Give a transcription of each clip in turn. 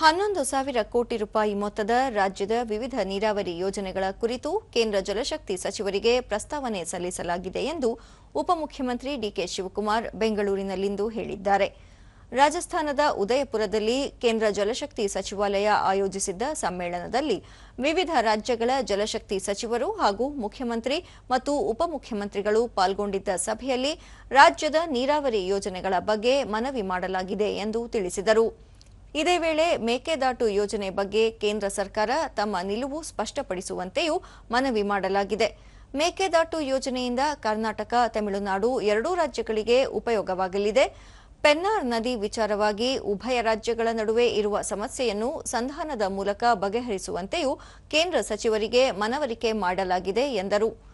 ಹನ್ನೊಂದು ಸಾವಿರ ಕೋಟಿ ರೂಪಾಯಿ ಮೊತ್ತದ ರಾಜ್ಯದ ವಿವಿಧ ನೀರಾವರಿ ಯೋಜನೆಗಳ ಕುರಿತು ಕೇಂದ್ರ ಜಲಶಕ್ತಿ ಸಚಿವರಿಗೆ ಪ್ರಸ್ತಾವನೆ ಸಲ್ಲಿಸಲಾಗಿದೆ ಎಂದು ಉಪಮುಖ್ಯಮಂತ್ರಿ ಡಿಕೆ ಶಿವಕುಮಾರ್ ಬೆಂಗಳೂರಿನಲ್ಲಿಂದು ಹೇಳಿದ್ದಾರೆ. ರಾಜಸ್ಥಾನದ ಉದಯಪುರದಲ್ಲಿ ಕೇಂದ್ರ ಜಲಶಕ್ತಿ ಸಚಿವಾಲಯ ಆಯೋಜಿಸಿದ್ದ ಸಮ್ಮೇಳನದಲ್ಲಿ ವಿವಿಧ ರಾಜ್ಯಗಳ ಜಲಶಕ್ತಿ ಸಚಿವರು ಹಾಗೂ ಮುಖ್ಯಮಂತ್ರಿ ಮತ್ತು ಉಪಮುಖ್ಯಮಂತ್ರಿಗಳು ಪಾಲ್ಗೊಂಡಿದ್ದ ಸಭೆಯಲ್ಲಿ ರಾಜ್ಯದ ನೀರಾವರಿ ಯೋಜನೆಗಳ ಬಗ್ಗೆ ಮನವಿ ಮಾಡಲಾಗಿದೆ ಎಂದು ತಿಳಿಸಿದರು. ಇದೇ ವೇಳೆ ಮೇಕೆದಾಟು ಯೋಜನೆ ಬಗ್ಗೆ ಕೇಂದ್ರ ಸರ್ಕಾರ ತಮ್ಮ ನಿಲುವು ಸ್ಪಷ್ಟಪಡಿಸುವಂತೆಯೂ ಮನವಿ ಮಾಡಲಾಗಿದೆ. ಮೇಕೆದಾಟು ಯೋಜನೆಯಿಂದ ಕರ್ನಾಟಕ, ತಮಿಳುನಾಡು ಎರಡೂ ರಾಜ್ಯಗಳಿಗೆ ಉಪಯೋಗವಾಗಲಿದೆ. ಪೆನ್ನಾರ್ ನದಿ ವಿಚಾರವಾಗಿ ಉಭಯ ರಾಜ್ಯಗಳ ನಡುವೆ ಇರುವ ಸಮಸ್ಯೆಯನ್ನು ಸಂಧಾನದ ಮೂಲಕ ಬಗೆಹರಿಸುವಂತೆಯೂ ಕೇಂದ್ರ ಸಚಿವರಿಗೆ ಮನವರಿಕೆ ಮಾಡಲಾಗಿದೆ ಎಂದರು.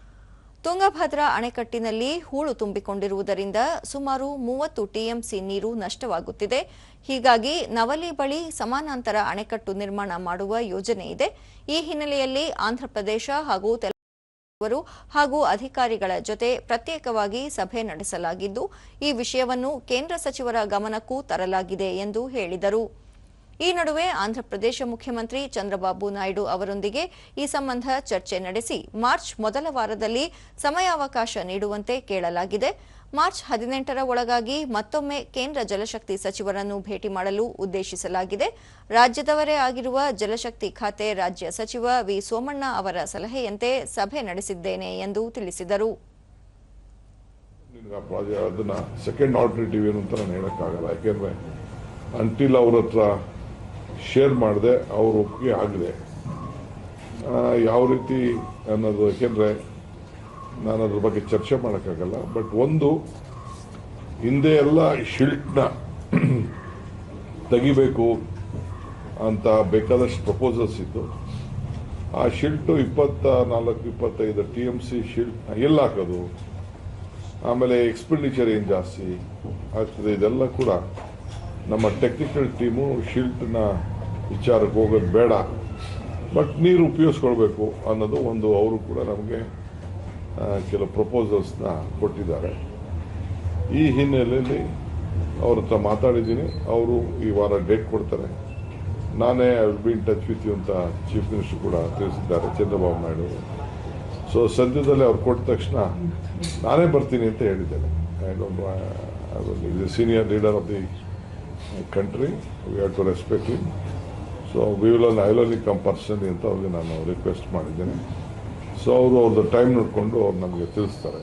ತುಂಗಭದ್ರಾ ಅಣೆಕಟ್ಟಿನಲ್ಲಿ ಹೂಳು ತುಂಬಿಕೊಂಡಿರುವುದರಿಂದ ಸುಮಾರು ಮೂವತ್ತು ಟಿಎಂಸಿ ನೀರು ನಷ್ಟವಾಗುತ್ತಿದೆ. ಹೀಗಾಗಿ ನವಲಿ ಬಳಿ ಸಮಾನಾಂತರ ಅಣೆಕಟ್ಟು ನಿರ್ಮಾಣ ಮಾಡುವ ಯೋಜನೆ ಇದೆ. ಈ ಹಿನ್ನೆಲೆಯಲ್ಲಿ ಆಂಧ್ರಪ್ರದೇಶ ಹಾಗೂ ತೆಲಂಗಾಣ ಹಾಗೂ ಅಧಿಕಾರಿಗಳ ಜೊತೆ ಪ್ರತ್ಯೇಕವಾಗಿ ಸಭೆ ನಡೆಸಲಾಗಿದ್ದು, ಈ ವಿಷಯವನ್ನು ಕೇಂದ್ರ ಸಚಿವರ ಗಮನಕ್ಕೂ ತರಲಾಗಿದೆ ಎಂದು ಹೇಳಿದರು. ಈ ನಡುವೆ ಆಂಧ್ರಪ್ರದೇಶ ಮುಖ್ಯಮಂತ್ರಿ ಚಂದ್ರಬಾಬು ನಾಯ್ಡು ಅವರೊಂದಿಗೆ ಈ ಸಂಬಂಧ ಚರ್ಚೆ ನಡೆಸಿ ಮಾರ್ಚ್ ಮೊದಲ ವಾರದಲ್ಲಿ ಸಮಯಾವಕಾಶ ನೀಡುವಂತೆ ಕೇಳಲಾಗಿದೆ. ಮಾರ್ಚ್ ಹದಿನೆಂಟರ ಒಳಗಾಗಿ ಮತ್ತೊಮ್ಮೆ ಕೇಂದ್ರ ಜಲಶಕ್ತಿ ಸಚಿವರನ್ನು ಭೇಟಿ ಮಾಡಲು ಉದ್ದೇಶಿಸಲಾಗಿದೆ. ರಾಜ್ಯದವರೇ ಆಗಿರುವ ಜಲಶಕ್ತಿ ಖಾತೆ ರಾಜ್ಯ ಸಚಿವ ವಿ ಸೋಮಣ್ಣ ಅವರ ಸಲಹೆಯಂತೆ ಸಭೆ ನಡೆಸಿದ್ದೇನೆ ಎಂದು ತಿಳಿಸಿದರು. ಸೆಕೆಂಡ್ ಆಲ್ಟರ್ನೇಟಿವ್ ಏನು ಅಂತ ನಾನು ಯಾಕೆಂದ್ರೆ ಅಂಟಿಲ್ ಅವ್ರ ಹತ್ರ ಶೇರ್ ಮಾಡಿದೆ, ಅವ್ರ ಒಪ್ಪಿಗೆ ಆಗಿದೆ ಯಾವ ರೀತಿ ಅನ್ನೋದು ಯಾಕೆಂದ್ರೆ ನಾನು ಅದ್ರ ಬಗ್ಗೆ ಚರ್ಚೆ ಮಾಡೋಕ್ಕಾಗಲ್ಲ, ಬಟ್ ಒಂದು, ಹಿಂದೆ ಎಲ್ಲ ಶಿಲ್ಟ್ನ ತೆಗಿಬೇಕು ಅಂತ ಬೇಕಾದಷ್ಟು ಪ್ರಪೋಸಲ್ಸ್ ಇತ್ತು. ಆ ಶಿಲ್ಟು ಇಪ್ಪತ್ತ ನಾಲ್ಕು, ಇಪ್ಪತ್ತೈದು ಟಿ ಎಂ ಸಿ ಶಿಲ್ಟ್ ಎಲ್ಲ ಹಾಕೋದು? ಆಮೇಲೆ ಎಕ್ಸ್ಪೆಂಡಿಚರ್ ಏನು ಜಾಸ್ತಿ ಆಗ್ತದೆ? ಇದೆಲ್ಲ ಕೂಡ ನಮ್ಮ ಟೆಕ್ನಿಕಲ್ ಟೀಮು ಶಿಲ್ಟ್ನ ವಿಚಾರಕ್ಕೆ ಹೋಗೋದು ಬೇಡ. ಬಟ್ ನೀರು ಉಪಯೋಗಿಸ್ಕೊಳ್ಬೇಕು ಅನ್ನೋದು ಒಂದು ಅವರು ಕೂಡ ನಮಗೆ ಕೆಲವು ಪ್ರಪೋಸಲ್ಸ್ನ ಕೊಟ್ಟಿದ್ದಾರೆ. ಈ ಹಿನ್ನೆಲೆಯಲ್ಲಿ ಅವ್ರ ಹತ್ರ ಮಾತಾಡಿದ್ದೀನಿ. ಅವರು ಈ ವಾರ ಡೇಟ್ ಕೊಡ್ತಾರೆ. ನಾನೇ be in touch with you ಅಂತ ಚೀಫ್ ಮಿನಿಸ್ಟರ್ ಕೂಡ ತಿಳಿಸಿದ್ದಾರೆ, ಚಂದ್ರಬಾಬು ನಾಯ್ಡು. ಸೊ ಸದ್ಯದಲ್ಲೇ ಅವ್ರು ಕೊಟ್ಟ ತಕ್ಷಣ ನಾನೇ ಬರ್ತೀನಿ ಅಂತ ಹೇಳಿದ್ದೇನೆ senior leader of the country we have to respect him so we will I will come person ಅಂತ ಅವ್ರಿಗೆ ನಾನು ರಿಕ್ವೆಸ್ಟ್ ಮಾಡಿದ್ದೇನೆ. ಸೊ ಅವರು ಅವ್ರದ್ದು ಟೈಮ್ ನೋಡಿಕೊಂಡು ಅವ್ರು ನಮಗೆ ತಿಳಿಸ್ತಾರೆ.